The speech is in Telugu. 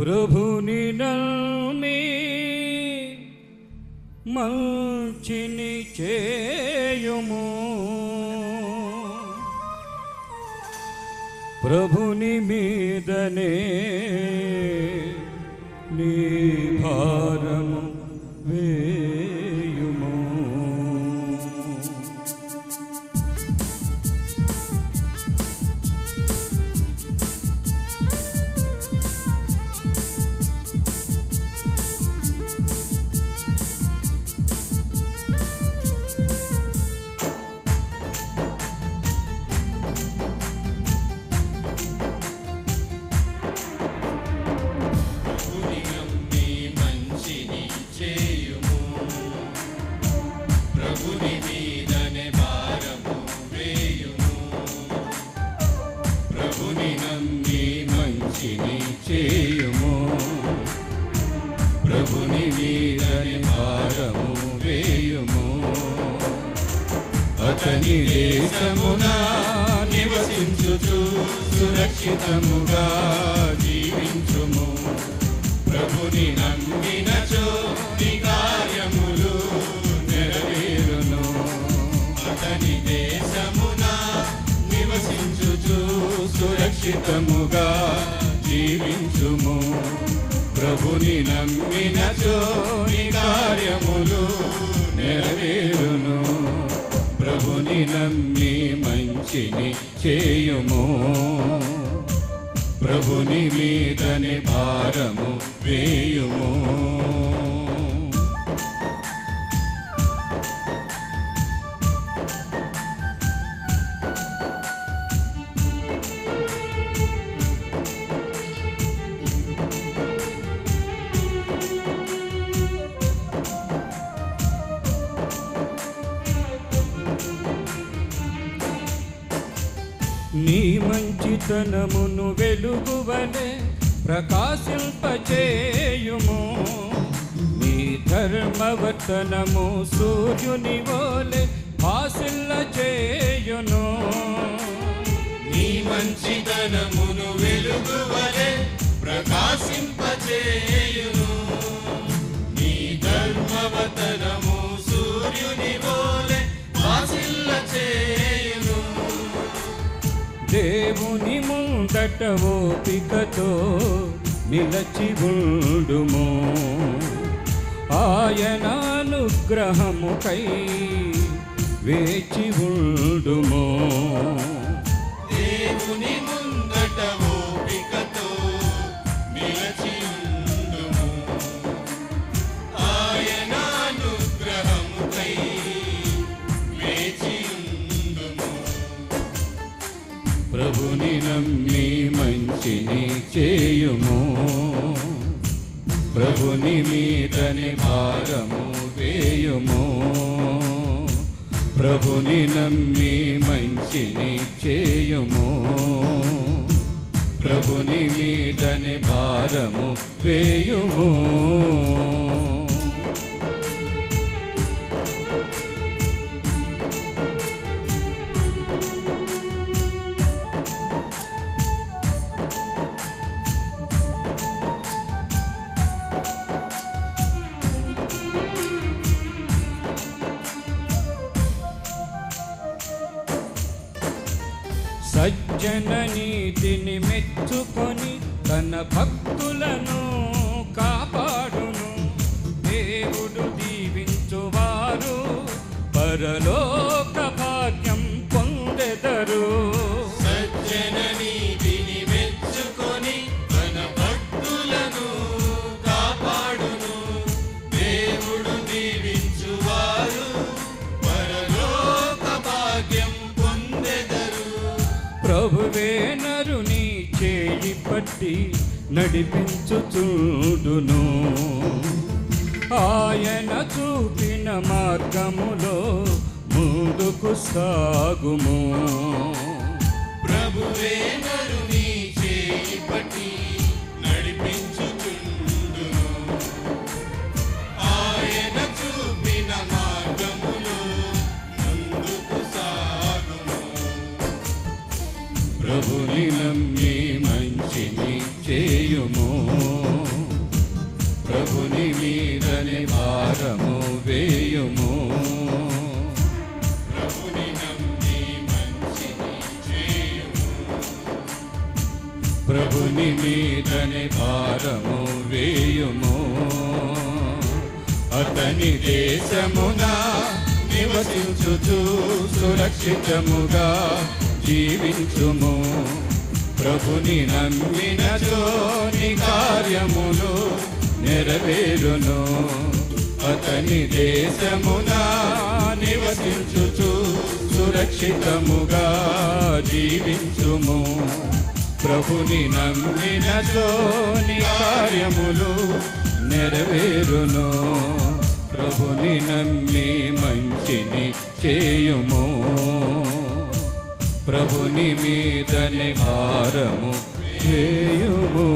ప్రభుని నమ్మి మంచిని చేయుము. ప్రభుని మీదనే నీ భారము వే వీరని భారము వేయుము. అతని దేశమున నివసించుచు సురక్షితముగా జీవించుము. ప్రభుని నమ్మినచో నీ కార్యములు నెరవేరును. అతని దేశమున నివసించుచు సురక్షితముగా జీవించుము. ప్రభుని నమ్మిన నీ కార్యములు నెరవేరును. ప్రభుని నమ్మి మంచిని చేయుము. ప్రభుని మీదని భారము వేయుము. నీ మంచితనమును వెలుగువనే ప్రకాశింపచేయుము. నీ ధర్మవర్తనము సూర్యుని వోలే భాసిల్ల చేయును నీ మంచితనమును వెలుగువలే ప్రకాశింపచేయును. నీ ధర్మవతనము ఎంతట ఓపికతో నిలచి ఉండుము. ఆయన అనుగ్రహముకై వేచి ఉండుము. ప్రభుని నమ్మి మంచిని చేయుము. ప్రభుని మీదని భారము వేయుము. ప్రభుని నమ్మి మంచిని చేయుము. ప్రభుని మీదని భారము వేయుము. జననీతిని మెచ్చుకొని తన భక్తులను కాపాడును. దేవుడు దీవించువారు. పరలోక ప్రభువే నరుని చేయి పట్టి నడిపించుచుండును ఆయన చూపిన మార్గములో ముందుకు సాగుము. ప్రభువే నరు ప్రభుని నమ్మి మంచిని చేయుము. ప్రభుని మీదని భారము వేయుము. ప్రభుని నమ్మి మంచిని చేయుము. ప్రభుని మీదని భారము వేయుము. అతని దేశమున నివసించుచు సురక్షితముగా జీవించుము. ప్రభుని నమ్మిన జోని కార్యములు నెరవేరును. అతని దేశమున నివసించుచు సురక్షితముగా జీవించుము. ప్రభుని నమ్మిన జోని కార్యములు నెరవేరును. ప్రభుని నమ్మి మంచిని చేయుము. ప్రభుని మీదని భారము చేయుము.